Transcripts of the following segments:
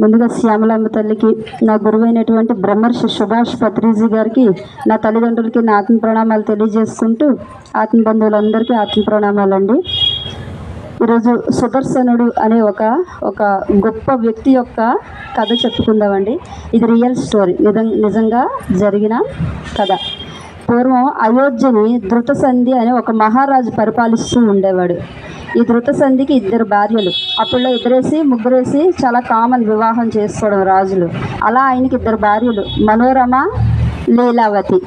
ముందుగా శ్యామలాంబ తల్లికి నా గురువైనటువంటి బ్రహ్మర్షి సుభాష్ పత్రిజీ గారికి నా తల్లిదండ్రులకి నా ఆత్మ ప్రణామాలు తెలియజేసుకుంటూ ఆత్మ బంధువులందరికీ ఆత్మ ప్రణామాలండి. ఈరోజు సుదర్శనుడు అనే ఒక ఒక గొప్ప వ్యక్తి యొక్క కథ చెప్పుకుందామండి. ఇది రియల్ స్టోరీ నిజం నిజంగా జరిగిన కథ. పూర్వం అయోధ్యని ధృతసంధి అనే ఒక మహారాజు పరిపాలిస్తూ ఉండేవాడు. ఈ ధృతసంధికి ఇద్దరు భార్యలు. అప్పుడులో ఇద్దరేసి ముగ్గురేసి చాలా కామన్ వివాహం చేసుకోవడం రాజులు. అలా ఆయనకి ఇద్దరు భార్యలు. మనోరమ లీలావతి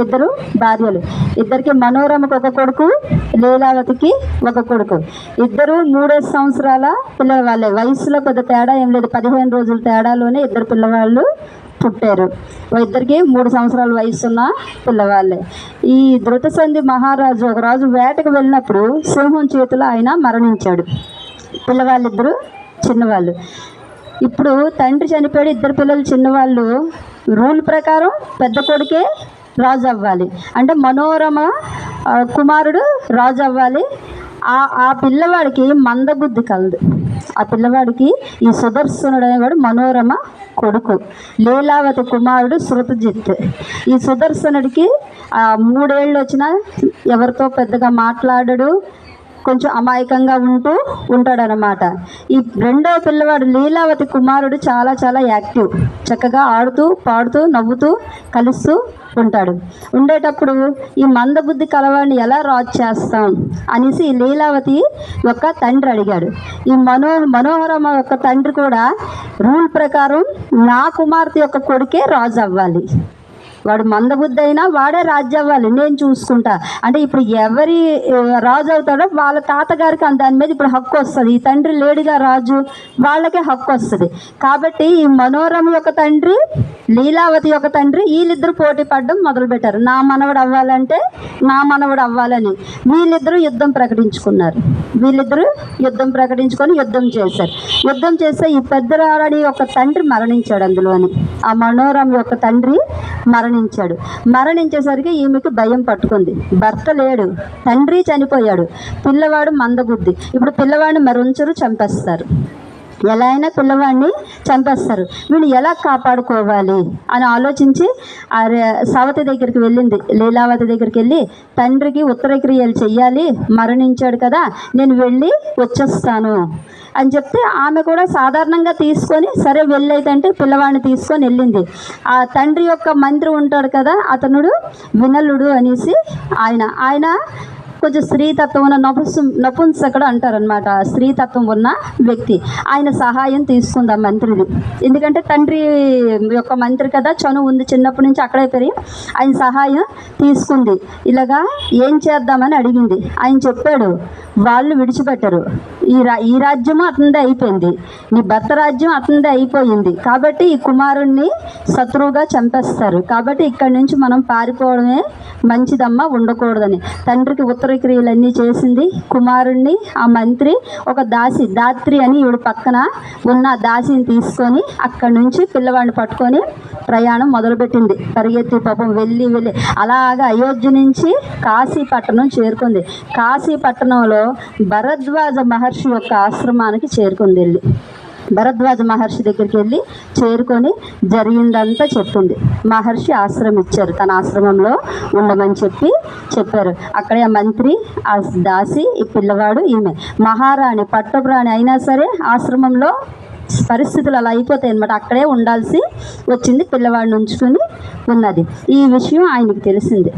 ఇద్దరు భార్యలు. ఇద్దరికి మనోరమకు ఒక కొడుకు లీలావతికి ఒక కొడుకు. ఇద్దరు మూడేసి సంవత్సరాల పిల్లవాళ్ళే. వయసులో కొద్ది తేడా ఏం లేదు. పదిహేను రోజుల తేడాలోనే ఇద్దరు పిల్లవాళ్ళు పుట్టారు. ఇద్దరికి మూడు సంవత్సరాల వయసు ఉన్న పిల్లవాళ్ళే. ఈ ధృతసంధి మహారాజు ఒక రాజు వేటకు వెళ్ళినప్పుడు సింహం చేతిలో ఆయన మరణించాడు. పిల్లవాళ్ళిద్దరు చిన్నవాళ్ళు. ఇప్పుడు తండ్రి చనిపోయాడు ఇద్దరు పిల్లలు చిన్నవాళ్ళు. రూల్ ప్రకారం పెద్ద కొడుకే రాజు అవ్వాలి. అంటే మనోరమ కుమారుడు రాజు అవ్వాలి. ఆ ఆ పిల్లవాడికి మందబుద్ధి కలదు. ఆ పిల్లవాడికి ఈ సుదర్శనుడు అనేవాడు మనోరమ కొడుకు. లీలావతి కుమారుడు శృతజిత్. ఈ సుదర్శనుడికి మూడేళ్ళు వచ్చినా ఎవరితో పెద్దగా మాట్లాడడు కొంచెం అమాయకంగా ఉంటూ ఉంటాడనమాట ఈ రెండవ పిల్లవాడు లీలావతి కుమారుడు చాలా చాలా యాక్టివ్. చక్కగా ఆడుతూ పాడుతూ నవ్వుతూ కలుస్తూ ఉంటాడు. ఉండేటప్పుడు ఈ మందబుద్ధి కలవాడిని ఎలా రాజ్ చేస్తాం అనేసి లీలావతి యొక్క తండ్రి అడిగాడు. ఈ మనో మనోహరమ యొక్క తండ్రి కూడా రూల్ ప్రకారం నా కుమార్తె యొక్క కొడుకే రాజు అవ్వాలి వాడు మందబుద్ధి అయినా వాడే రాజు అవ్వాలి. నేను చూసుకుంటా. అంటే ఇప్పుడు ఎవరి రాజు అవుతాడో వాళ్ళ తాతగారికి దాని మీద ఇప్పుడు హక్కు వస్తుంది. ఈ తండ్రి లేడుగా రాజు వాళ్ళకే హక్కు వస్తుంది. కాబట్టి ఈ మనోరమ యొక్క తండ్రి లీలావతి యొక్క తండ్రి వీళ్ళిద్దరు పోటీ పడడం మొదలుపెట్టారు. నా మనవడు అవ్వాలంటే నా మనవడు అవ్వాలని. వీళ్ళిద్దరూ యుద్ధం ప్రకటించుకున్నారు. వీళ్ళిద్దరూ యుద్ధం ప్రకటించుకొని యుద్ధం చేశారు. యుద్ధం చేస్తే ఈ పెద్దరాడి యొక్క తండ్రి మరణించాడు అందులోని. ఆ మనోరమ యొక్క తండ్రి మరణించాడు. మరణించేసరికి ఈమెకు భయం పట్టుకుంది. భర్త లేడు. తండ్రి చనిపోయాడు. పిల్లవాడు మందబుద్ధి. ఇప్పుడు పిల్లవాడిని మరుంచరు చంపేస్తారు. ఎలా అయినా పిల్లవాడిని చంపేస్తారు. వీళ్ళు ఎలా కాపాడుకోవాలి అని ఆలోచించి ఆ సవతి దగ్గరికి వెళ్ళింది. లీలావతి దగ్గరికి వెళ్ళి తండ్రికి ఉత్తరక్రియలు చెయ్యాలి మరణించాడు కదా నేను వెళ్ళి వచ్చేస్తాను. అని చెప్తే ఆమె కూడా సాధారణంగా తీసుకొని సరే వెళ్ళైతే పిల్లవాడిని తీసుకొని వెళ్ళింది. ఆ తండ్రి యొక్క మంత్రి ఉంటాడు కదా అతనుడు వినలుడు అనేసి ఆయన ఆయన కొంచెం స్త్రీతత్వం ఉన్న నపుంసు నపుంసకుడు అంటారనమాట స్త్రీతత్వం ఉన్న వ్యక్తి. ఆయన సహాయం తీసుకుంది ఆ మంత్రిని ఎందుకంటే తండ్రి యొక్క మంత్రి కదా చనువు ఉంది. చిన్నప్పటి నుంచి అక్కడే పెరిగి ఆయన సహాయం తీసుకుంది. ఇలాగా ఏం చేద్దామని అడిగింది. ఆయన చెప్పాడు వాళ్ళు విడిచిపెట్టరు. ఈ రా ఈ రాజ్యము అతనిదే అయిపోయింది. నీ భర్త రాజ్యం అతనిదే అయిపోయింది. కాబట్టి ఈ కుమారుణ్ణి శత్రువుగా చంపేస్తారు. కాబట్టి ఇక్కడి నుంచి మనం పారిపోవడమే మంచిదమ్మా ఉండకూడదని. తండ్రికి ఉత్తర క్రియలన్నీ చేసింది. కుమారుణ్ణి ఆ మంత్రి ఒక దాసి దాత్రి అని ఈవిడ పక్కన ఉన్న దాసిని తీసుకొని అక్కడి నుంచి పిల్లవాడిని పట్టుకొని ప్రయాణం మొదలుపెట్టింది. పరిగెత్తి పాపం వెళ్ళి వెళ్ళి అలాగా అయోధ్య నుంచి కాశీపట్టణం చేరుకుంది. కాశీపట్టణంలో భరద్వాజ మహర్షి యొక్క ఆశ్రమానికి చేరుకుంది. వెళ్ళి భరద్వాజ మహర్షి దగ్గరికి వెళ్ళి చేరుకొని జరిగిందంతా చెప్పింది. మహర్షి ఆశ్రమం ఇచ్చారు. తన ఆశ్రమంలో ఉండమని చెప్పి చెప్పారు. అక్కడే ఆ మంత్రి ఆ దాసి ఈ పిల్లవాడు ఈమె. మహారాణి పట్టపురాణి అయినా సరే ఆశ్రమంలో పరిస్థితులు అలా అయిపోతాయి అనమాట అక్కడే ఉండాల్సి వచ్చింది పిల్లవాడిని ఉంచుకొని ఉన్నది. ఈ విషయం ఆయనకి తెలిసింది.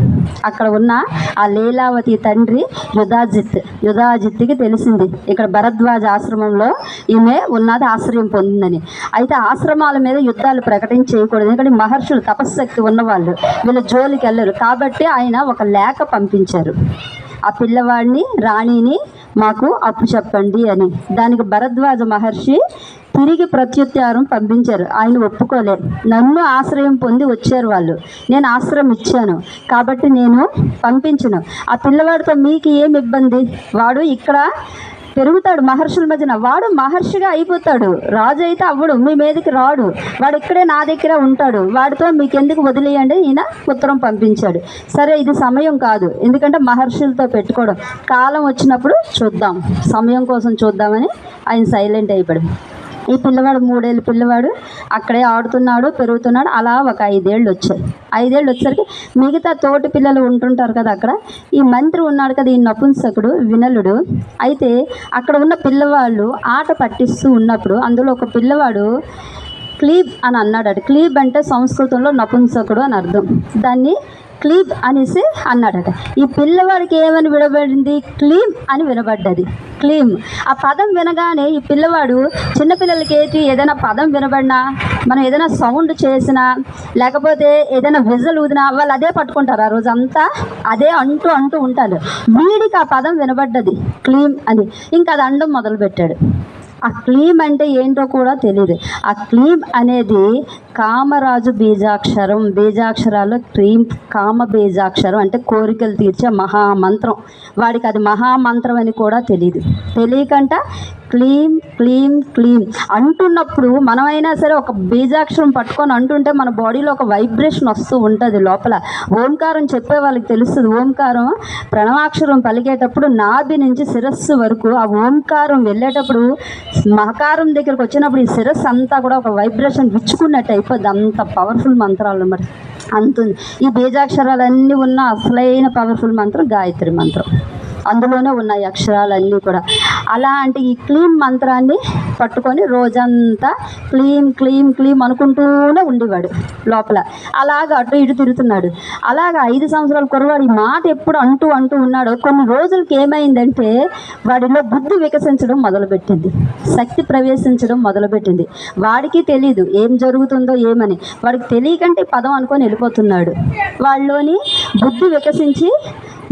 అక్కడ ఉన్న ఆ లీలావతి తండ్రి యుధాజిత్ యుధాజిత్కి తెలిసింది. ఇక్కడ భరద్వాజ ఆశ్రమంలో ఈమె ఉన్నది ఆశ్రయం పొందిందని. అయితే ఆశ్రమాల మీద యుద్ధాలు ప్రకటించేయకూడదు. ఎందుకంటే మహర్షులు తపశ్శక్తి ఉన్నవాళ్ళు. వీళ్ళ జోలికి వెళ్ళరు. కాబట్టి ఆయన ఒక లేఖ పంపించారు. ఆ పిల్లవాడిని రాణిని మాకు అప్పు చెప్పండి అని. దానికి భరద్వాజ మహర్షి తిరిగి ప్రత్యుత్తరం పంపించారు. ఆయన ఒప్పుకోలే నన్ను ఆశ్రయం పొంది వచ్చారు వాళ్ళు. నేను ఆశ్రయం ఇచ్చాను. కాబట్టి నేను పంపించను. ఆ పిల్లవాడితో మీకు ఏం ఇబ్బంది? వాడు ఇక్కడ పెరుగుతాడు మహర్షుల మధ్యన. వాడు మహర్షిగా అయిపోతాడు. రాజు అయితే అవ్వడు. మీ మీదకి రాడు. వాడు ఇక్కడే నా దగ్గర ఉంటాడు. వాడితో మీకెందుకు వదిలేయండి? ఈయన ఉత్తరం పంపించాడు. సరే ఇది సమయం కాదు. ఎందుకంటే మహర్షులతో పెట్టుకోవడం. కాలం వచ్చినప్పుడు చూద్దాం. సమయం కోసం చూద్దామని ఆయన సైలెంట్ అయిపోయాడు. ఈ పిల్లవాడు మూడేళ్ళు పిల్లవాడు అక్కడే ఆడుతున్నాడు పెరుగుతున్నాడు అలా ఒక ఐదేళ్ళు వచ్చాయి. ఐదేళ్ళు వచ్చేసరికి మిగతా తోటి పిల్లలు ఉంటుంటారు కదా అక్కడ. ఈ మంత్రి ఉన్నాడు కదా ఈ నపుంసకుడు వినలుడు. అయితే అక్కడ ఉన్న పిల్లవాళ్ళు ఆట పట్టిస్తూ ఉన్నప్పుడు అందులో ఒక పిల్లవాడు క్లీబ్ అని అన్నాడు క్లీబ్ అంటే సంస్కృతంలో నపుంసకుడు అని అర్థం. దాన్ని క్లీబ్ అనేసి అన్నాడట. ఈ పిల్లవాడికి ఏమని వినబడింది? క్లీమ్ అని వినబడ్డది. క్లీమ్ ఆ పదం వినగానే ఈ పిల్లవాడు చిన్నపిల్లలకి ఏంటి ఏదైనా పదం వినబడినా మనం ఏదైనా సౌండ్ చేసినా లేకపోతే ఏదైనా విజల్ ఊదినా వాళ్ళు అదే పట్టుకుంటారు. ఆ రోజు అంతా అదే అంటూ అంటూ ఉంటారు. వీడికి ఆ పదం వినబడ్డది. క్లీమ్ అని. ఇంకా అది అండం మొదలుపెట్టాడు. ఆ క్లీమ్ అంటే ఏంటో కూడా తెలియదు ఆ క్లీమ్ అనేది కామరాజు బీజాక్షరం బీజాక్షరాల్లో క్లీమ్ కామ బీజాక్షరం అంటే కోరికలు తీర్చే మహామంత్రం. వాడికి అది మహామంత్రం అని కూడా తెలియదు తెలియకంట క్లీన్ క్లీన్ క్లీన్ అంటున్నప్పుడు మనమైనా సరే ఒక బీజాక్షరం పట్టుకొని అంటుంటే మన బాడీలో ఒక వైబ్రేషన్ వస్తూ ఉంటుంది లోపల. ఓంకారం చెప్పే వాళ్ళకి తెలుస్తుంది. ఓంకారం ప్రణవాక్షరం పలికేటప్పుడు నాభి నుంచి శిరస్సు వరకు ఆ ఓంకారం వెళ్ళేటప్పుడు మహకారం దగ్గరకు వచ్చినప్పుడు ఈ శిరస్సు అంతా కూడా ఒక వైబ్రేషన్ విచ్చుకున్నట్టు అయిపోద్ది. అంత పవర్ఫుల్ మంత్రాలు మరి. అంతుంది. ఈ బీజాక్షరాలన్నీ ఉన్న అసలైన పవర్ఫుల్ మంత్రం గాయత్రి మంత్రం. అందులోనే ఉన్నాయి అక్షరాలన్నీ కూడా. అలాంటి ఈ క్లీమ్ మంత్రాన్ని పట్టుకొని రోజంతా క్లీమ్ క్లీమ్ క్లీమ్ అనుకుంటూనే ఉండేవాడు లోపల. అలాగ అటు ఇటు తిరుగుతున్నాడు. అలాగ ఐదు సంవత్సరాల కురవాడు ఈ మాట ఎప్పుడు అంటూ అంటూ ఉన్నాడో కొన్ని రోజులకి ఏమైందంటే వాడిలో బుద్ధి వికసించడం మొదలుపెట్టింది. శక్తి ప్రవేశించడం మొదలుపెట్టింది. వాడికి తెలియదు ఏం జరుగుతుందో ఏమని. వాడికి తెలియకంటే పదం అనుకొని వెళ్ళిపోతున్నాడు. వాళ్ళలోని బుద్ధి వికసించి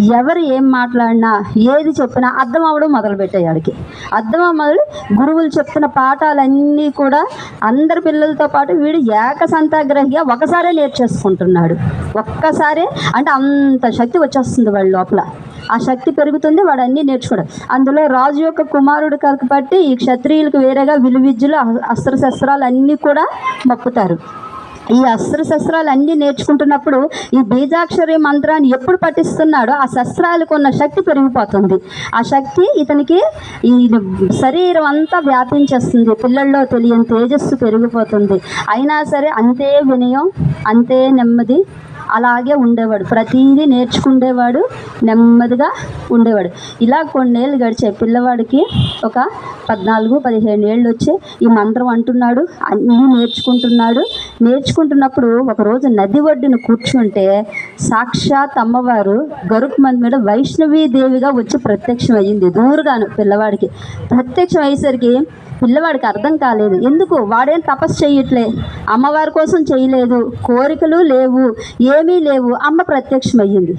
ఎవరు ఏం మాట్లాడినా ఏది చెప్పినా అర్థం అవ్వడం మొదలుపెట్టాయి వాడికి అర్థం మొదలు గురువులు చెప్తున్న పాఠాలన్నీ కూడా అందరి పిల్లలతో పాటు వీడు ఏకసంతాగ్రహిగా ఒకసారే నేర్చేసుకుంటున్నాడు. ఒక్కసారే అంటే అంత శక్తి వచ్చేస్తుంది వాడి లోపల. ఆ శక్తి పెరుగుతుంది వాడు అన్నీ నేర్చుకోవడం అందులో రాజు యొక్క కుమారుడు కాబట్టి ఈ క్షత్రియులకు వేరేగా విలువిద్యలు అస్త్రశస్త్రాలు అన్నీ కూడా మప్పుతారు ఈ అస్త్ర శస్త్రాలు అన్నీ నేర్చుకుంటున్నప్పుడు ఈ బీజాక్షరి మంత్రాన్ని ఎప్పుడు పఠిస్తున్నాడో ఆ శస్త్రాలకు ఉన్న శక్తి పెరిగిపోతుంది. ఆ శక్తి ఇతనికి ఈ శరీరం అంతా వ్యాపించేస్తుంది. పిల్లల్లో తెలియని తేజస్సు పెరిగిపోతుంది. అయినా సరే అంతే వినయం అంతే నెమ్మది అలాగే ఉండేవాడు. ప్రతిదీ నేర్చుకుండేవాడు నెమ్మదిగా ఉండేవాడు. ఇలా కొన్నేళ్ళు గడిచాయి. పిల్లవాడికి ఒక పద్నాలుగు పదిహేను ఏళ్ళు వచ్చి ఈ మంత్రం అంటున్నాడు అన్నీ నేర్చుకుంటున్నాడు. నేర్చుకుంటున్నప్పుడు ఒకరోజు నది ఒడ్డున కూర్చుంటే సాక్షాత్ అమ్మవారు గరుత్మంత్ మీద వైష్ణవీ దేవిగా వచ్చి ప్రత్యక్షం అయ్యింది. దూరుగాను పిల్లవాడికి. ప్రత్యక్షం అయ్యేసరికి పిల్లవాడికి అర్థం కాలేదు. ఎందుకు? వాడేం తపస్సు చేయట్లే? అమ్మవారి కోసం చేయలేదు. కోరికలు లేవు. ఏ ఏమీ లేవు. అమ్మ ప్రత్యక్షమయ్యింది.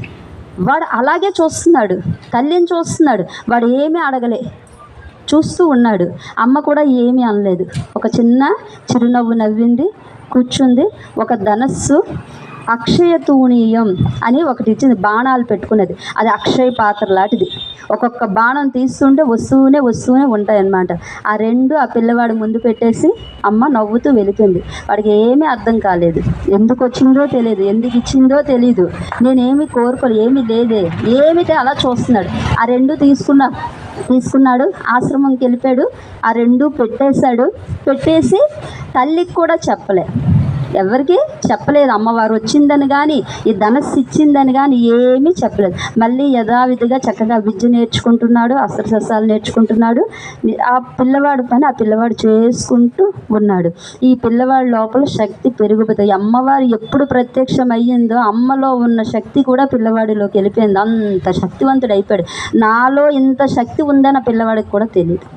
వాడు అలాగే చూస్తున్నాడు. తల్లిని చూస్తున్నాడు. వాడు ఏమీ అడగలే. చూస్తూ ఉన్నాడు. అమ్మ కూడా ఏమీ అనలేదు. ఒక చిన్న చిరునవ్వు నవ్వింది కూర్చుంది. ఒక ధనస్సు అక్షయ తూణీయం అని ఒకటి ఇచ్చింది బాణాలు పెట్టుకునేది అది అక్షయ పాత్ర లాంటిది. ఒక్కొక్క బాణం తీస్తుంటే వస్తూనే వస్తూనే ఉంటాయన్నమాట. ఆ రెండు ఆ పిల్లవాడు ముందు పెట్టేసి అమ్మ నవ్వుతూ వెళ్ళిపోయింది వాడికి ఏమీ అర్థం కాలేదు. ఎందుకు వచ్చిందో తెలియదు ఎందుకు ఇచ్చిందో తెలియదు నేనేమి కోరుకోలేదు ఏమీ లేదే. ఏమిటే అలా చూస్తున్నాడు. ఆ రెండు తీసుకున్నా తీసుకున్నాడు ఆశ్రమంకి వెళ్ళిపోయాడు. ఆ రెండు పెట్టేశాడు. పెట్టేసి తల్లికి కూడా చెప్పలే. ఎవరికి చెప్పలేదు. అమ్మవారు వచ్చిందని కానీ ఈ ధనస్సు ఇచ్చిందని కానీ ఏమీ చెప్పలేదు. మళ్ళీ యథావిధిగా చక్కగా విద్య నేర్చుకుంటున్నాడు అస్త్రశస్త్రాలు నేర్చుకుంటున్నాడు. ఆ పిల్లవాడు పని ఆ పిల్లవాడు చేసుకుంటూ ఉన్నాడు. ఈ పిల్లవాడి లోపల శక్తి పెరిగిపోతుంది అమ్మవారు ఎప్పుడు ప్రత్యక్షం అయ్యిందో అమ్మలో ఉన్న శక్తి కూడా పిల్లవాడిలోకి వెళ్ళిపోయింది. అంత శక్తివంతుడు అయిపోయాడు. నాలో ఇంత శక్తి ఉందని ఆ పిల్లవాడికి కూడా తెలియదు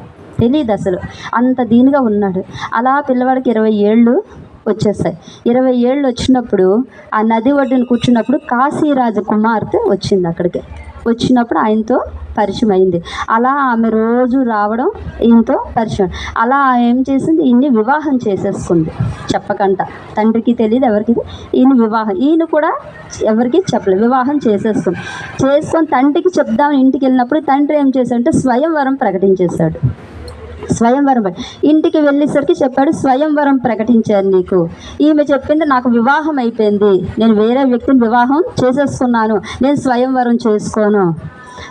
తెలియదు అసలు. అంత దీనిగా ఉన్నాడు. అలా పిల్లవాడికి ఇరవై ఏళ్ళు వచ్చేస్తాయి. ఇరవై ఏళ్ళు వచ్చినప్పుడు ఆ నది ఒడ్డున కూర్చున్నప్పుడు కాశీరాజు కుమార్తె వచ్చింది అక్కడికి. వచ్చినప్పుడు ఆయనతో పరిచయం అయింది. అలా ఆమె రోజు రావడం ఈయనతో పరిచయం. అలా ఏం చేసింది? ఈయన్ని వివాహం చేసేసుకుంది. చెప్పకంట. తండ్రికి తెలియదు ఎవరికి ఈయన వివాహం. ఈయన కూడా ఎవరికి చెప్పలేదు. వివాహం చేసేస్తుంది చేసుకొని తండ్రికి చెప్దాం ఇంటికి వెళ్ళినప్పుడు తండ్రి ఏం చేశాడంటే స్వయంవరం ప్రకటించేశాడు. స్వయంవరం ఇంటికి వెళ్ళేసరికి చెప్పాడు స్వయంవరం ప్రకటించాను నీకు. ఈమె చెప్పింది నాకు వివాహం అయిపోయింది. నేను వేరే వ్యక్తిని వివాహం చేసేసుకున్నాను నేను స్వయంవరం చేసుకోను.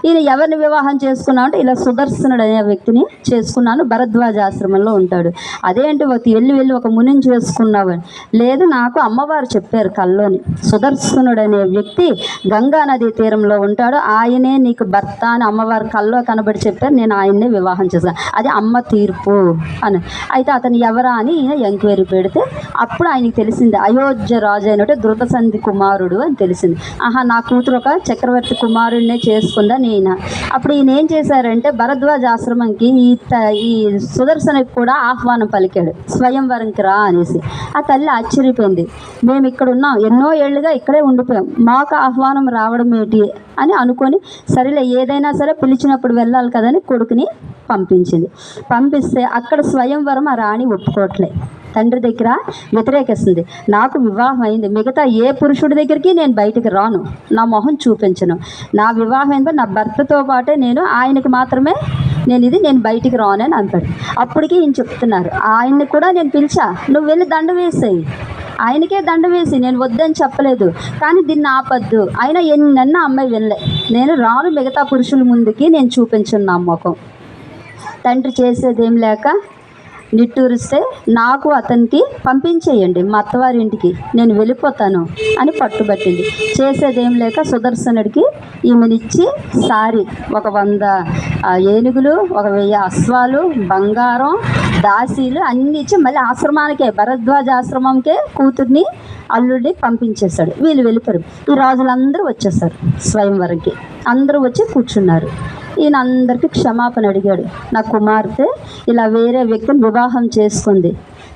ఈయన ఎవరిని వివాహం చేసుకున్నావు అంటే ఇలా సుదర్శనుడు అనే వ్యక్తిని చేసుకున్నాను భరద్వాజ ఆశ్రమంలో ఉంటాడు. అదేంటి ఒక వెళ్ళి వెళ్ళి ఒక మునిని చేసుకున్నావు లేదు నాకు అమ్మవారు చెప్పారు కల్లోని. సుదర్శనుడు అనే వ్యక్తి గంగా నదీ తీరంలో ఉంటాడు. ఆయనే నీకు భర్త అని అమ్మవారు కల్లో కనబడి చెప్పారు. నేను ఆయన్నే వివాహం చేశాను. అది అమ్మ తీర్పు అని. అయితే అతను ఎవరా అని ఈయన ఎంక్వైరీ పెడితే అప్పుడు ఆయనకి తెలిసింది అయోధ్య రాజు అయినట్టు ధృతసంధి కుమారుడు అని తెలిసింది. ఆహా నా కూతురు ఒక చక్రవర్తి కుమారుడినే చేసుకుందా? నేను? అప్పుడు ఈయన ఏం చేశారంటే భరద్వాజ ఆశ్రమంకి ఈ త ఈ సుదర్శనకి కూడా ఆహ్వానం పలికాడు. స్వయంవరంకి రా అనేసి. ఆ తల్లి ఆశ్చర్యపోయింది. మేము ఇక్కడ ఉన్నాం ఎన్నో ఏళ్ళుగా ఇక్కడే ఉండిపోయాం. మాకు ఆహ్వానం రావడం ఏంటి అని అనుకొని సరేలే ఏదైనా సరే పిలిచినప్పుడు వెళ్ళాలి కదని కొడుకుని పంపించింది. పంపిస్తే అక్కడ స్వయంవరం ఆ రాణి ఒప్పుకోవట్లే. తండ్రి దగ్గర వ్యతిరేకిస్తుంది. నాకు వివాహం అయింది. మిగతా ఏ పురుషుడి దగ్గరికి నేను బయటికి రాను. నా మొహం చూపించను. నా వివాహం అయిందో. నా భర్తతో పాటే నేను ఆయనకి మాత్రమే నేను ఇది నేను బయటికి రాను అని అంటాడు. అప్పటికి ఈయన చెప్తున్నారు. ఆయన్ని కూడా నేను పిలిచా. నువ్వు వెళ్ళి దండ వేసేయి. ఆయనకే దండ వేసి నేను వద్దని చెప్పలేదు. కానీ దీన్ని ఆపద్దు. అయినా ఎన్నన్నా అమ్మాయి వినలే. నేను రాను మిగతా పురుషుల ముందుకి నేను చూపించున్నా ముఖం తండ్రి చేసేదేం లేక నిట్టూరిస్తే నాకు అతనికి పంపించేయండి మా అత్తవారి ఇంటికి. నేను వెళ్ళిపోతాను అని పట్టుబట్టింది. చేసేదేం లేక సుదర్శనుడికి ఈమెనిచ్చి సారి ఒక వంద ఆ, ఏనుగులు ఒక వెయ్యి అశ్వాలు బంగారం దాసీలు అన్ని ఇచ్చి మళ్ళీ ఆశ్రమానికే భరద్వాజ ఆశ్రమంకే కూతుర్ని అల్లుడిని పంపించేశాడు. వీళ్ళు వెళ్ళిపోయారు. ఈ రాజులందరూ వచ్చేసారు స్వయంవరంకి అందరూ వచ్చి కూర్చున్నారు. ఈయన అందరికీ క్షమాపణ అడిగాడు. నా కుమార్తె ఇలా వేరే వ్యక్తిని వివాహం చేసుకుంది.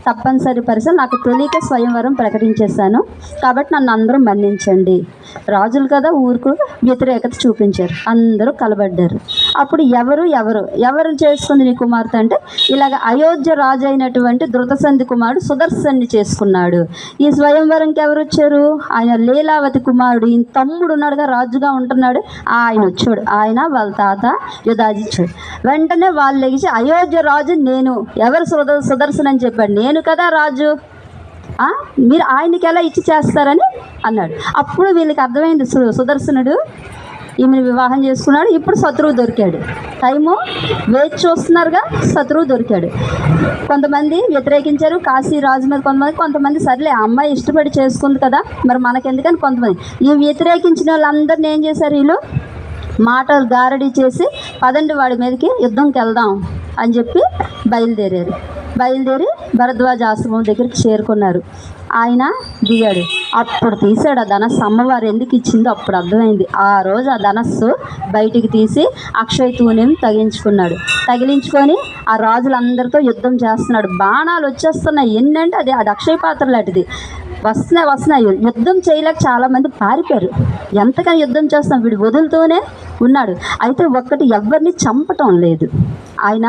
తప్పనిసరి పరిస్థితి నాకు తెలియక స్వయంవరం ప్రకటించేశాను. కాబట్టి నన్ను అందరూ మన్నించండి. రాజులు కదా ఊరుకు వ్యతిరేకత చూపించారు. అందరూ కలబడ్డారు. అప్పుడు ఎవరు ఎవరు? ఎవరు చేసుకుంది నీ కుమార్తె అంటే ఇలాగ అయోధ్య రాజు అయినటువంటి ధృతసంధి కుమారుడు సుదర్శన్ని చేసుకున్నాడు. ఈ స్వయంవరంకి ఎవరు వచ్చారు? ఆయన లీలావతి కుమారుడు. ఈయన తమ్ముడు ఉన్నాడుగా రాజుగా ఉంటున్నాడు. ఆయన వచ్చాడు. ఆయన వాళ్ళ తాత యుధాజిచ్చాడు వెంటనే వాళ్ళు లెగిసి అయోధ్య రాజు నేను. ఎవరు సుద సుదర్శన్ అని చెప్పాడు. నేను కదా రాజు. మీరు ఆయనకి ఎలా ఇచ్చి చేస్తారని? అన్నాడు. అప్పుడు వీళ్ళకి అర్థమైంది సు సుదర్శనుడు ఈమెను వివాహం చేసుకున్నాడు. ఇప్పుడు శత్రువు దొరికాడు. టైము వేచి చూస్తున్నారుగా శత్రువు దొరికాడు. కొంతమంది వ్యతిరేకించారు. కాశీ రాజు మీద కొంతమంది కొంతమంది సర్లే ఆ అమ్మాయి ఇష్టపడి చేసుకుంది కదా మరి మనకెందుకని కొంతమంది. ఈ వ్యతిరేకించిన వాళ్ళందరినీ ఏం చేశారు వీళ్ళు? మాటలు గారడీ చేసి పదండి వాడి మీదకి యుద్ధంకి వెళ్దాం అని చెప్పి బయలుదేరారు. బయలుదేరి భరద్వాజ ఆశ్రమం దగ్గరికి చేరుకున్నారు. ఆయన దిగాడు. అప్పుడు తీసాడు ఆ ధనస్సు. అమ్మవారు ఎందుకు ఇచ్చిందో అప్పుడు అర్థమైంది. ఆ రోజు ఆ ధనస్సు బయటికి తీసి అక్షయ తూణెం తగిలించుకున్నాడు. తగిలించుకొని ఆ రాజులందరితో యుద్ధం చేస్తున్నాడు. బాణాలు వచ్చేస్తున్నాయి. ఏంటంటే అది అది అక్షయ పాత్ర లాంటిది. వస్తున్నాయి వస్తున్నాయి. యుద్ధం చేయలేక చాలామంది పారిపోయారు. ఎంతకని యుద్ధం చేస్తాం వీడు వదులుతూనే ఉన్నాడు. అయితే ఒక్కటి ఎవరిని చంపటం లేదు. ఆయన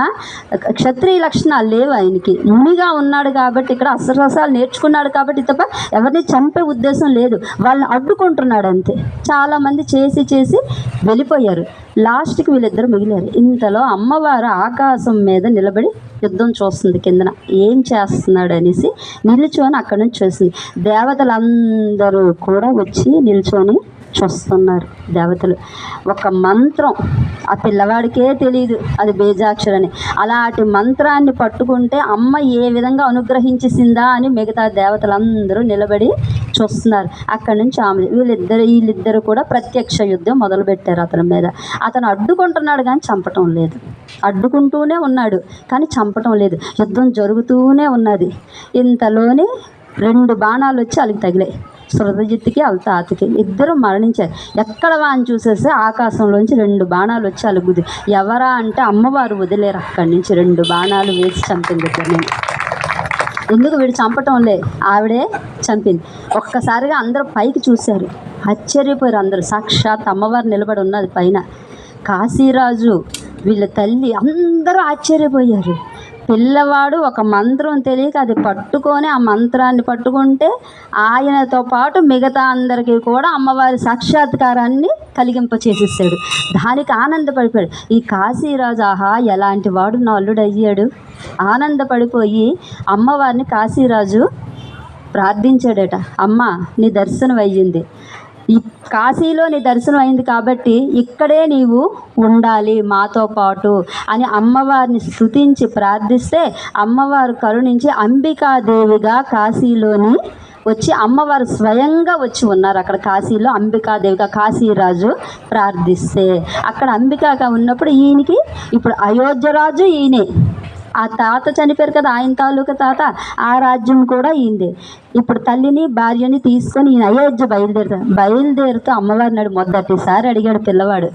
క్షత్రియ లక్షణాలు లేవు ఆయనకి. మునిగా ఉన్నాడు కాబట్టి ఇక్కడ అస్త్రరసాలు నేర్చుకున్నాడు కాబట్టి తప్ప ఎవరిని చంపే ఉద్దేశం లేదు. వాళ్ళని అడ్డుకుంటున్నాడు అంతే. చాలామంది చేసి చేసి వెళ్ళిపోయారు. లాస్ట్కి వీళ్ళిద్దరు మిగిలారు. ఇంతలో అమ్మవారు ఆకాశం మీద నిలబడి యుద్ధం చూస్తుంది కిందన. ఏం చేస్తున్నాడు అనేసి నిల్చొని అక్కడి నుంచి చూసింది. దేవతలందరూ కూడా వచ్చి నిల్చొని చూస్తున్నారు దేవతలు. ఒక మంత్రం ఆ పిల్లవాడికే తెలియదు అది బేజాక్షరని. అలాంటి మంత్రాన్ని పట్టుకుంటే అమ్మ ఏ విధంగా అనుగ్రహించేసిందా అని మిగతా దేవతలందరూ నిలబడి చూస్తున్నారు. అక్కడి నుంచి ఆమె వీళ్ళిద్దరు వీళ్ళిద్దరు కూడా ప్రత్యక్ష యుద్ధం మొదలుపెట్టారు అతని మీద. అతను అడ్డుకుంటున్నాడు కానీ చంపటం లేదు. అడ్డుకుంటూనే ఉన్నాడు కానీ చంపటం లేదు. యుద్ధం జరుగుతూనే ఉన్నది. ఇంతలోనే రెండు బాణాలు వచ్చి వాళ్ళకి తగిలాయి. శృతజిత్తుకి వాళ్ళ తాతకి ఇద్దరు మరణించారు. ఎక్కడ వాని చూసేస్తే ఆకాశంలోంచి రెండు బాణాలు వచ్చి అలుగుది. ఎవరా అంటే అమ్మవారు వదిలేరు. అక్కడి నుంచి రెండు బాణాలు వేసి చంపింది నేను ఎందుకు వీడు చంపటం లే? ఆవిడే చంపింది. ఒక్కసారిగా అందరూ పైకి చూశారు. ఆశ్చర్యపోయారు అందరూ. సాక్షాత్ అమ్మవారు నిలబడి ఉన్నది పైన. కాశీరాజు వీళ్ళ తల్లి అందరూ ఆశ్చర్యపోయారు. పిల్లవాడు ఒక మంత్రం తెలియక అది పట్టుకొని ఆ మంత్రాన్ని పట్టుకుంటే ఆయనతో పాటు మిగతా అందరికీ కూడా అమ్మవారి సాక్షాత్కారాన్ని కలిగింపచేసేసాడు దానికి ఆనందపడిపోయాడు. ఈ కాశీరాజు ఆహా ఎలాంటి వాడు నా అల్లుడు అయ్యాడు ఆనందపడిపోయి అమ్మవారిని కాశీరాజు ప్రార్థించాడట. అమ్మ నీ దర్శనం అయ్యింది కాశీలో నీ దర్శనం అయింది కాబట్టి ఇక్కడే నీవు ఉండాలి మాతో పాటు అని అమ్మవారిని స్తుతించి ప్రార్థిస్తే అమ్మవారు కరుణించి అంబికాదేవిగా కాశీలోని వచ్చి అమ్మవారు స్వయంగా వచ్చి ఉన్నారు. అక్కడ కాశీలో అంబికాదేవిగా కాశీరాజు ప్రార్థిస్తే. అక్కడ అంబికాగా ఉన్నప్పుడు ఈయనకి ఇప్పుడు అయోధ్య రాజు ఈయనే. ఆ తాత చనిపోయారు కదా ఆయన తాలూకా తాత ఆ రాజ్యం కూడా ఈయనదే. ఇప్పుడు తల్లిని భార్యని తీసుకొని ఈయన అయోధ్య బయలుదేరుతాడు. బయలుదేరుతూ అమ్మవారిని మొదటిసారి అడిగాడు పిల్లవాడు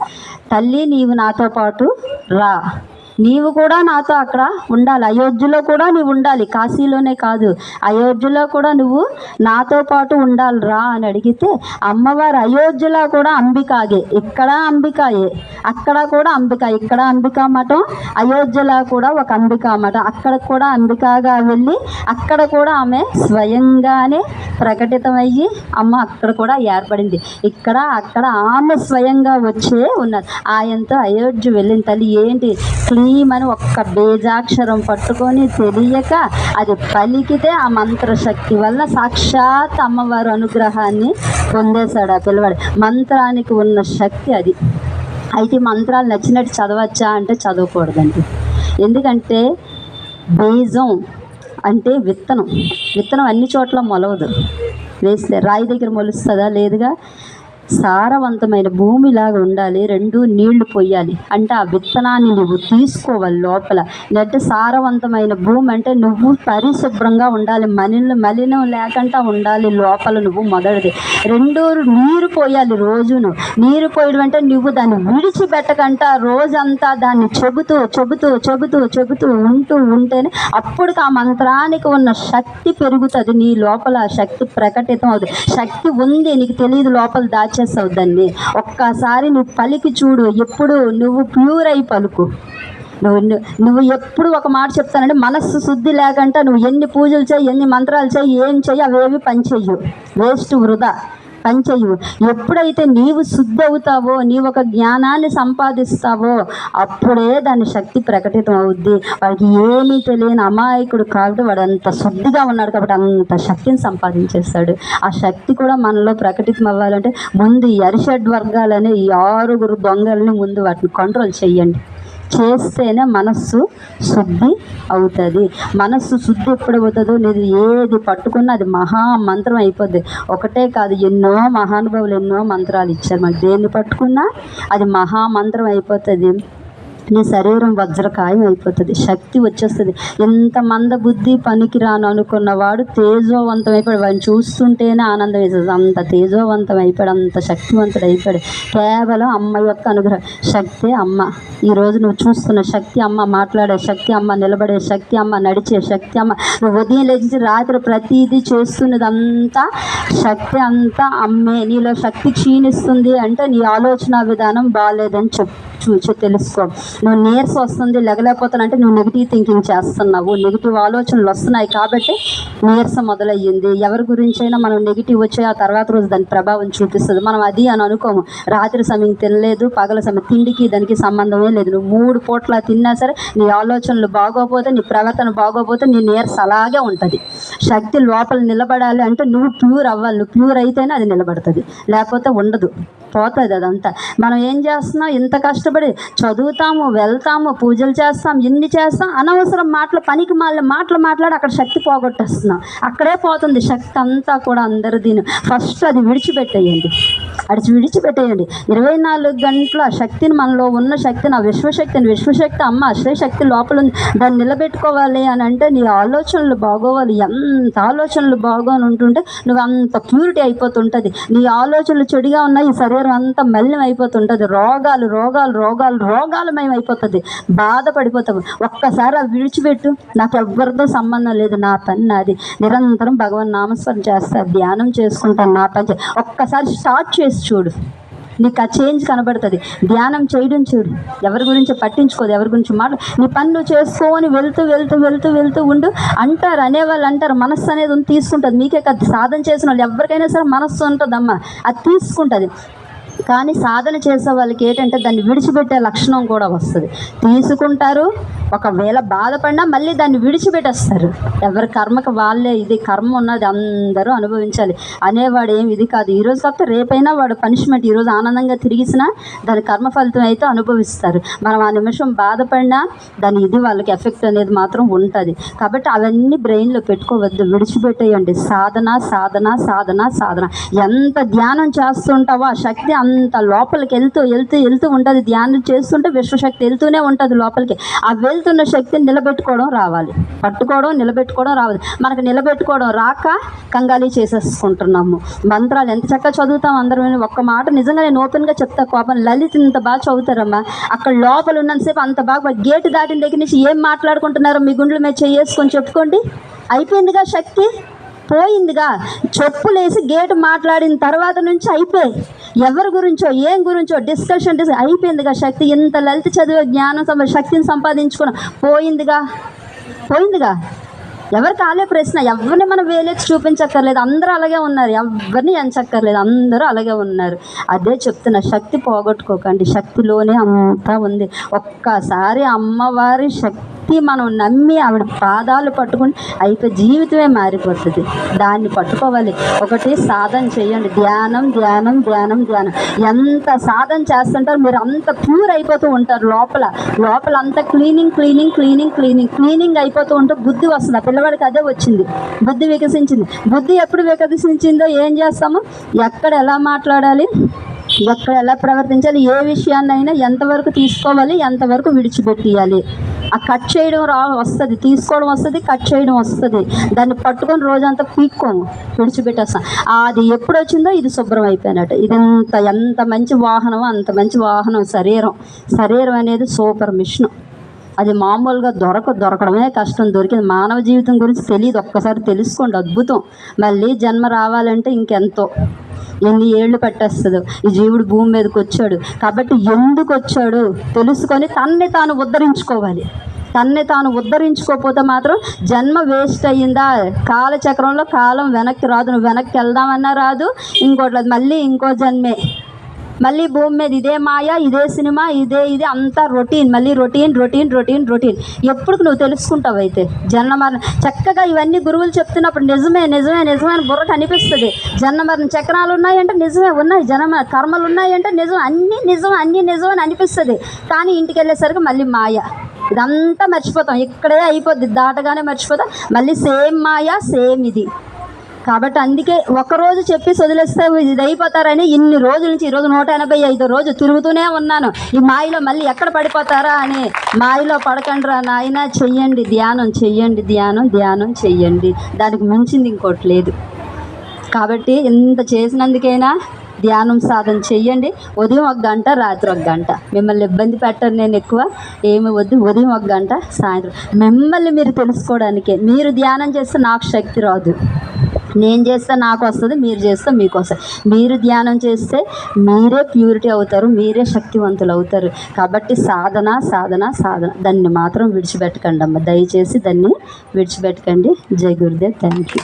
తల్లి నీవు నాతో పాటు రా. నీవు కూడా నాతో అక్కడ ఉండాలి. అయోధ్యలో కూడా నీవు ఉండాలి. కాశీలోనే కాదు. అయోధ్యలో కూడా నువ్వు నాతో పాటు ఉండాలి రా అని అడిగితే అమ్మవారు అయోధ్యలో కూడా అంబికాగే. ఇక్కడ అంబికాయే. అక్కడ కూడా అంబిక. ఇక్కడ అంబికా మఠం? అయోధ్యలో కూడా ఒక అంబికా మఠం. అక్కడ కూడా అంబికాగా వెళ్ళి అక్కడ కూడా ఆమె స్వయంగానే ప్రకటితమయ్యి అమ్మ అక్కడ కూడా ఏర్పడింది. ఇక్కడ అక్కడ ఆమె స్వయంగా వచ్చే ఉన్నది. ఆయనతో అయోధ్య వెళ్ళిన తల్లి ఏంటి? క్లీ అని ఒక్క బేజాక్షరం పట్టుకొని తెలియక అది పలికితే ఆ మంత్రశక్తి వల్ల సాక్షాత్ అమ్మవారు అనుగ్రహాన్ని పొందేశాడు ఆ పిల్లవాడు. మంత్రానికి ఉన్న శక్తి అది. అయితే మంత్రాలు నచ్చినట్టు చదవచ్చా అంటే చదవకూడదండి. ఎందుకంటే బీజం అంటే విత్తనం. విత్తనం అన్ని చోట్ల మొలవదు. వేస్తే రాయి దగ్గర మొలుస్తుందా? లేదుగా. సారవంతమైన భూమిలాగా ఉండాలి రెండు నీళ్ళు పోయాలి అంటే ఆ విత్తనాన్ని నువ్వు తీసుకోవాలి లోపల. లేదంటే సారవంతమైన భూమి అంటే నువ్వు పరిశుభ్రంగా ఉండాలి మలిన మలినం లేకుండా ఉండాలి లోపల నువ్వు మొదటిది. రెండో నీరు పోయాలి రోజును. నీరు పోయడం అంటే నువ్వు దాన్ని విడిచిపెట్టకంట రోజంతా దాన్ని చెబుతూ చెబుతూ చెబుతూ చెబుతూ ఉంటూ ఉంటేనే అప్పుడు ఆ మంత్రానికి ఉన్న శక్తి పెరుగుతుంది. నీ లోపల ఆ శక్తి ప్రకటితం అవుతుంది. శక్తి ఉంది నీకు తెలియదు లోపల దాచి దాచేస్తావు అవుద్దండి ఒక్కసారి నువ్వు పలికి చూడు ఎప్పుడు నువ్వు ప్యూర్ అయి పలుకు. నువ్వు నువ్వు ఎప్పుడు ఒక మాట చెప్తానంటే మనస్సు శుద్ధి లేకుండా నువ్వు ఎన్ని పూజలు చేయి ఎన్ని మంత్రాలు చేయి ఏం చేయి అవేవి పని చెయ్యు వేస్ట్ వృధా. పని ఎప్పుడైతే నీవు శుద్ధి అవుతావో నీవు ఒక జ్ఞానాన్ని సంపాదిస్తావో అప్పుడే దాని శక్తి ప్రకటితం అవుద్ది వాడికి ఏమీ తెలియని అమాయకుడు కాబట్టి వాడు అంత శుద్ధిగా ఉన్నాడు కాబట్టి అంత శక్తిని సంపాదించేస్తాడు. ఆ శక్తి కూడా మనలో ప్రకటితం అవ్వాలంటే ముందు ఈ అరిషడ్ వర్గాలనే ఈ ఆరుగురు దొంగల్ని ముందు వాటిని కంట్రోల్ చేయండి చేస్తేనే మనస్సు శుద్ధి అవుతుంది. మనస్సు శుద్ధి ఎప్పుడు అవుతుందో లేదు ఏది పట్టుకున్నా అది మహా మంత్రం అయిపోద్ది. ఒకటే కాదు ఎన్నో మహానుభావులు ఎన్నో మంత్రాలు ఇచ్చారు. మనకి దేన్ని పట్టుకున్నా అది మహా మంత్రం అయిపోతుంది. నీ శరీరం వజ్రకాయం అయిపోతుంది శక్తి వచ్చేస్తుంది. ఎంత మంద బుద్ధి పనికిరాను అనుకున్నవాడు తేజోవంతం అయిపోయాడు వాడిని చూస్తుంటేనే ఆనందం వేసేది. అంత తేజోవంతం అయిపోయాడు అంత శక్తివంతుడు అయిపోయాడు కేవలం అమ్మ యొక్క అనుగ్రహం. శక్తి అమ్మ. ఈరోజు నువ్వు చూస్తున్న శక్తి అమ్మ మాట్లాడే శక్తి అమ్మ నిలబడే శక్తి అమ్మ నడిచే శక్తి అమ్మ. నువ్వు ఉదయం లేచి రాత్రి ప్రతిదీ చేస్తున్నదంతా శక్తి అంతా అమ్మే. నీలో శక్తి క్షీణిస్తుంది అంటే నీ ఆలోచన విధానం బాగాలేదని చెప్పు చూచి తెలుసుకో. నువ్వు నీరస వస్తుంది లెగలేకపోతానంటే నువ్వు నెగిటివ్ థింకింగ్ చేస్తున్నావు. నెగిటివ్ ఆలోచనలు వస్తున్నాయి కాబట్టి నీరసం మొదలయ్యింది. ఎవరి గురించి అయినా మనం నెగిటివ్ వచ్చే ఆ తర్వాత రోజు దాని ప్రభావం చూపిస్తుంది. మనం అది అని అనుకోము. రాత్రి సమయం తినలేదు పగల సమయం తిండికి దానికి సంబంధమే లేదు. నువ్వు మూడు పూట్ల తిన్నా సరే నీ ఆలోచనలు బాగోపోతే నీ ప్రవర్తన బాగోపోతే నీ నీరసం అలాగే ఉంటుంది. శక్తి లోపల నిలబడాలి అంటే నువ్వు ప్యూర్ అవ్వాలి. నువ్వు ప్యూర్ అయితేనే అది నిలబడుతుంది. లేకపోతే ఉండదు. పోతుంది అదంతా. మనం ఏం చేస్తున్నాం? ఇంత కష్టపడి చదువుతాము వెళ్తాము పూజలు చేస్తాం ఇన్ని చేస్తాం అనవసరం మాటలు పనికి మాల మాటలు మాట్లాడి అక్కడ శక్తి పోగొట్టేస్తున్నాం. అక్కడే పోతుంది శక్తి అంతా కూడా అందరు దీని. ఫస్ట్ అది విడిచిపెట్టేయండి. అడిచి విడిచిపెట్టేయండి. ఇరవై నాలుగు గంటల శక్తిని మనలో ఉన్న శక్తిని ఆ విశ్వశక్తిని విశ్వశక్తి అమ్మ శక్తి లోపల ఉంది. దాన్ని నిలబెట్టుకోవాలి అని అంటే నీ ఆలోచనలు బాగోవాలి. ఎంత ఆలోచనలు బాగోని ఉంటుంటే నువ్వు అంత ప్యూరిటీ అయిపోతుంటుంది. నీ ఆలోచనలు చెడుగా ఉన్నాయి ఈ శరీరం అంతా మలినం అయిపోతుంటుంది రోగాలు రోగాలు రోగాలు రోగాలమయం అయిపోతుంది. బాధపడిపోతాము. ఒక్కసారి అవి విడిచిపెట్టు. నాకు ఎవరితో సంబంధం లేదు. నా పని నాది. నిరంతరం భగవాన్ నామస్మరణ చేస్తా. ధ్యానం చేసుకుంటాను. నా పని చే- ఒక్కసారి స్టార్ట్ చేసి చూడు. నీకు ఆ చేంజ్ కనబడుతుంది. ధ్యానం చేయడం చూడు. ఎవరి గురించి పట్టించుకోదు. ఎవరి గురించి మాట నీ పనులు చేసుకొని వెళ్తూ వెళ్తూ వెళ్తూ వెళ్తూ ఉండు. అంటారు అనేవాళ్ళు అంటారు. మనస్సు అనేది తీసుకుంటుంది. మీకే కాదు. సాధన చేసిన వాళ్ళు ఎవరికైనా సరే మనస్సు ఉంటుందమ్మా. అది తీసుకుంటుంది. కానీ సాధన చేసే వాళ్ళకి ఏంటంటే దాన్ని విడిచిపెట్టే లక్షణం కూడా వస్తుంది. తీసుకుంటారు ఒకవేళ బాధపడినా మళ్ళీ దాన్ని విడిచిపెట్టేస్తారు. ఎవరి కర్మకి వాళ్ళే ఇది కర్మ ఉన్నది అందరూ అనుభవించాలి. అనేవాడు ఏం ఇది కాదు. ఈరోజు కాకపోతే రేపైనా వాడు పనిష్మెంట్ ఈరోజు ఆనందంగా తిరిగిసినా దాని కర్మ ఫలితం అయితే అనుభవిస్తారు. మనం ఆ నిమిషం బాధపడినా దాని ఇది వాళ్ళకి ఎఫెక్ట్ అనేది మాత్రం ఉంటుంది. కాబట్టి అవన్నీ బ్రెయిన్లో పెట్టుకోవద్దు. విడిచిపెట్టేయండి. సాధన సాధన సాధన సాధన. ఎంత ధ్యానం చేస్తుంటావో ఆ శక్తి అంత అంత లోపలికి వెళ్తూ వెళ్తూ వెళ్తూ ఉంటుంది. ధ్యానం చేస్తుంటే విశ్వశక్తి వెళ్తూనే ఉంటుంది లోపలికి. ఆ వెళ్తున్న శక్తిని నిలబెట్టుకోవడం రావాలి. పట్టుకోవడం నిలబెట్టుకోవడం రావాలి. మనకు నిలబెట్టుకోవడం రాక కంగాలి చేసేసుకుంటున్నాము. మంత్రాలు ఎంత చక్కగా చదువుతాం అందరం ఒక్క మాట నిజంగా నేను ఓపెన్గా చెప్తా కోపం. లలిత్ ఇంత బాగా చదువుతారమ్మా. అక్కడ లోపల ఉన్నంతసేపు అంత బాగా గేటు దాటిన దగ్గర నుంచి ఏం మాట్లాడుకుంటున్నారో మీ గుండెలు మీద చేసుకొని చెప్పుకోండి. అయిపోయిందిగా శక్తి? పోయిందిగా. చెప్పులేసి గేటు మాట్లాడిన తర్వాత నుంచి అయిపోయి ఎవరి గురించో ఏం గురించో డిస్కషన్ డిస్ అయిపోయిందిగా శక్తి. ఇంత లలిత చదివే జ్ఞానం సంపా శక్తిని సంపాదించుకున్న పోయిందిగా. పోయిందిగా. ఎవరు కాలే ప్రశ్న? ఎవరిని మనం వేలేసి చూపించక్కర్లేదు. అందరూ అలాగే ఉన్నారు. ఎవరిని ఎంచక్కర్లేదు. అందరూ అలాగే ఉన్నారు. అదే చెప్తున్నా శక్తి పోగొట్టుకోకండి. శక్తిలోనే అంతా ఉంది. ఒక్కసారి అమ్మవారి శక్తి మనం నమ్మి ఆవిడ పాదాలు పట్టుకుని అయితే జీవితమే మారిపోతుంది. దాన్ని పట్టుకోవాలి. ఒకటి సాధన చేయండి. ధ్యానం ధ్యానం ధ్యానం ధ్యానం. ఎంత సాధన చేస్తుంటారు మీరు అంత ప్యూర్ అయిపోతూ ఉంటారు లోపల. లోపల అంత cleaning cleaning cleaning cleaning cleaning అయిపోతూ ఉంటే బుద్ధి వస్తుంది. ఆ పిల్లవాడికి అదే వచ్చింది. బుద్ధి వికసించింది. బుద్ధి ఎప్పుడు వికసించిందో ఏం చేస్తాము? ఎక్కడ ఎలా మాట్లాడాలి? ఎక్కడ ఎలా ప్రవర్తించాలి ఏ విషయాన్నైనా ఎంతవరకు తీసుకోవాలి ఎంతవరకు విడిచిపెట్టియాలి. ఆ కట్ చేయడం రా వస్తుంది తీసుకోవడం వస్తుంది కట్ చేయడం వస్తుంది. దాన్ని పట్టుకొని రోజంతా పీక్కోము విడిచిపెట్టేస్తాం. అది ఎప్పుడు వచ్చిందో ఇది శుభ్రం అయిపోయినట్టు. ఇది ఎంత ఎంత మంచి వాహనం అంత మంచి వాహనం శరీరం. శరీరం అనేది సూపర్ మిషన్. అది మామూలుగా దొరక దొరకడమే కష్టం. దొరికింది మానవ జీవితం గురించి తెలియదు ఒక్కసారి తెలుసుకోండి. అద్భుతం. మళ్ళీ జన్మ రావాలంటే ఇంకెంతో. ఎన్ని ఏళ్ళు పట్టేస్తుందో. ఈ జీవుడు భూమి మీదకి వచ్చాడు. కాబట్టి ఎందుకు వచ్చాడు? తెలుసుకొని తన్ని తాను ఉద్ధరించుకోవాలి. తన్ని తాను ఉద్ధరించుకోకపోతే మాత్రం జన్మ వేస్ట్ అయ్యిందా? కాలచక్రంలో కాలం వెనక్కి రాదు. నువ్వు వెనక్కి వెళ్దామన్నా రాదు. ఇంకోటి మళ్ళీ ఇంకో జన్మే. మళ్ళీ భూమి మీద ఇదే మాయ ఇదే సినిమా ఇదే ఇది అంతా రొటీన్. మళ్ళీ రొటీన్ రొటీన్ రొటీన్ రొటీన్. ఎప్పుడు నువ్వు తెలుసుకుంటావు అయితే? జన్మ మరణ చక్కగా ఇవన్నీ గురువులు చెప్తున్నప్పుడు నిజమే నిజమే నిజమే అని బుర్రకు అనిపిస్తుంది. జన్మ మరణ చక్రాలు ఉన్నాయంటే నిజమే ఉన్నాయి. జన్మ కర్మలు ఉన్నాయంటే నిజం అన్నీ నిజం అన్నీ నిజం అని అనిపిస్తుంది. కానీ ఇంటికి వెళ్ళేసరికి మళ్ళీ మాయ. ఇదంతా మర్చిపోతాం. ఇక్కడే అయిపోద్ది. దాటగానే మర్చిపోతాం. మళ్ళీ సేమ్ మాయ సేమ్ ఇది. కాబట్టి అందుకే ఒకరోజు చెప్పి వదిలేస్తే ఇది అయిపోతారని ఇన్ని రోజుల నుంచి ఈరోజు నూట ఎనభై ఐదు రోజు తిరుగుతూనే ఉన్నాను. ఈ మాయలో మళ్ళీ ఎక్కడ పడిపోతారా అని మాయలో పడకండిరా నాయన చెయ్యండి ధ్యానం చెయ్యండి ధ్యానం ధ్యానం చెయ్యండి. దానికి మించింది ఇంకోటి లేదు. కాబట్టి ఇంత చేసినందుకైనా ధ్యానం సాధన చెయ్యండి. ఉదయం ఒక గంట రాత్రి ఒక గంట. మిమ్మల్ని ఇబ్బంది పెట్టను నేను ఎక్కువ ఏమి వద్దు. ఉదయం ఒక గంట సాయంత్రం. మిమ్మల్ని మీరు తెలుసుకోవడానికే మీరు ధ్యానం చేస్తే నాకు శక్తి రాదు. నేను చేస్తే నాకు వస్తుంది మీరు చేస్తే మీకు వస్తుంది. మీరు ధ్యానం చేస్తే మీరే ప్యూరిటీ అవుతారు మీరే శక్తివంతులు అవుతారు. కాబట్టి సాధన సాధన సాధన. దాన్ని మాత్రం విడిచిపెట్టకండి అమ్మ దయచేసి దాన్ని విడిచిపెట్టకండి. జై Gurudev. Thank you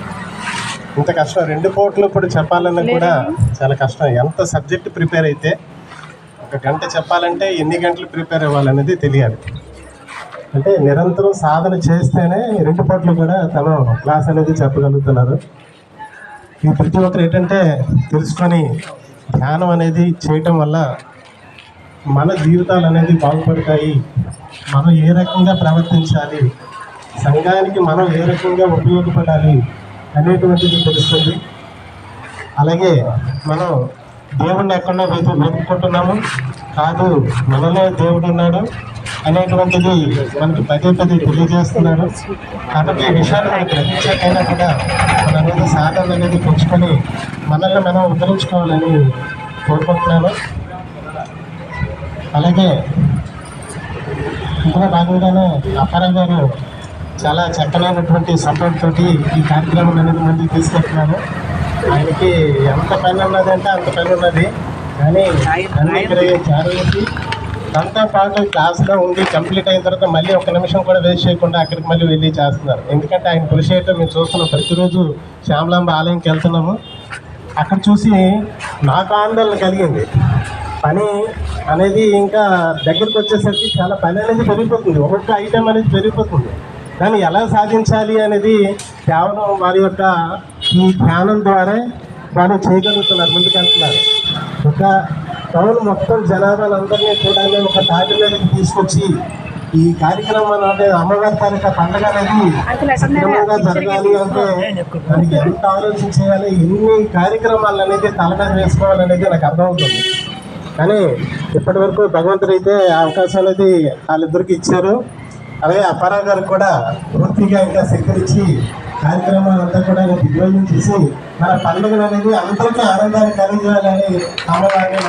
ఇంత కష్టం. రెండు కోట్లు ఇప్పుడు చెప్పాలన్నా కూడా చాలా కష్టం. ఎంత సబ్జెక్ట్ ప్రిపేర్ అయితే ఒక గంట చెప్పాలంటే ఎన్ని గంటలు ప్రిపేర్ అవ్వాలనేది తెలియాలి. అంటే నిరంతరం సాధన చేస్తేనే రెండు పూట్లు కూడా తను క్లాస్ అనేది చెప్పగలుగుతున్నారు. ఈ ప్రతి ఒక్కరు ఏంటంటే తెలుసుకొని ధ్యానం అనేది చేయటం వల్ల మన జీవితాలు అనేది బాగుపడతాయి. మనం ఏ రకంగా ప్రవర్తించాలి? సంఘానికి మనం ఏ రకంగా ఉపయోగపడాలి? అనేటువంటిది తెలుస్తుంది. అలాగే మనం దేవుణ్ణి ఎక్కడో వెతు వెతుక్కుంటున్నాము. కాదు మనలో దేవుడు ఉన్నాడు. అనేటువంటిది మనకి పదే పదే తెలియజేస్తున్నారు కాబట్టి ఈ విషయాన్ని మనం గ్రహించకైనా కూడా మన అనేది సాధన అనేది పెంచుకొని మనల్ని మనం ఉద్ధరించుకోవాలని కోరుకుంటున్నాను. అలాగే ఇంకా భాగంగానే అప్పారావు గారు చాలా చక్కనైనటువంటి సపోర్ట్ తోటి ఈ కార్యక్రమం అనేది ముందుకు తీసుకెళ్తున్నాను. ఆయనకి ఎంత పని ఉన్నదంటే అంత పని ఉన్నది. కానీ అన్ని తనతో పాటు క్లాస్లో ఉండి కంప్లీట్ అయిన తర్వాత మళ్ళీ ఒక నిమిషం కూడా వేస్ట్ చేయకుండా అక్కడికి మళ్ళీ వెళ్ళి చేస్తున్నారు. ఎందుకంటే ఆయన కృషి చేయటం మేము చూస్తున్నాం. ప్రతిరోజు శ్యామలాంబ ఆలయంకి వెళ్తున్నాము. అక్కడ చూసి నాకు ఆందోళన కలిగింది. పని అనేది ఇంకా దగ్గరికి వచ్చేసరికి చాలా పని అనేది పెరిగిపోతుంది. ఒక్కొక్క ఐటెం అనేది పెరిగిపోతుంది. దాన్ని ఎలా సాధించాలి అనేది కేవలం వారి యొక్క ఈ ధ్యానం ద్వారా వారు చేయగలుగుతున్నారు ముందుకెళ్తున్నారు. ఒక టౌన్ మొత్తం జనాభాలందరినీ కూడా ఒక తాటి మీదకి తీసుకొచ్చి ఈ కార్యక్రమం అంటే అమ్మవారి తాలూకా పండుగ అనేది సక్రమంగా జరగాలి అంటే దానికి ఎంత ఆలోచన చేయాలి ఎన్ని కార్యక్రమాలు అనేది తల మీద వేసుకోవాలనేది నాకు అర్థమవుతుంది కానీ ఇప్పటి వరకు భగవంతుడు అయితే అవకాశం అనేది వాళ్ళిద్దరికి ఇచ్చారు. అలాగే అప్పారావు గారు కూడా పూర్తిగా ఇంకా సేకరించి కార్యక్రమం అంతా కూడా దిగ్విజయం చేసి మన పండుగలు అనేది అందరికీ ఆనందాన్ని కలిగించాలని అమ్మవారిని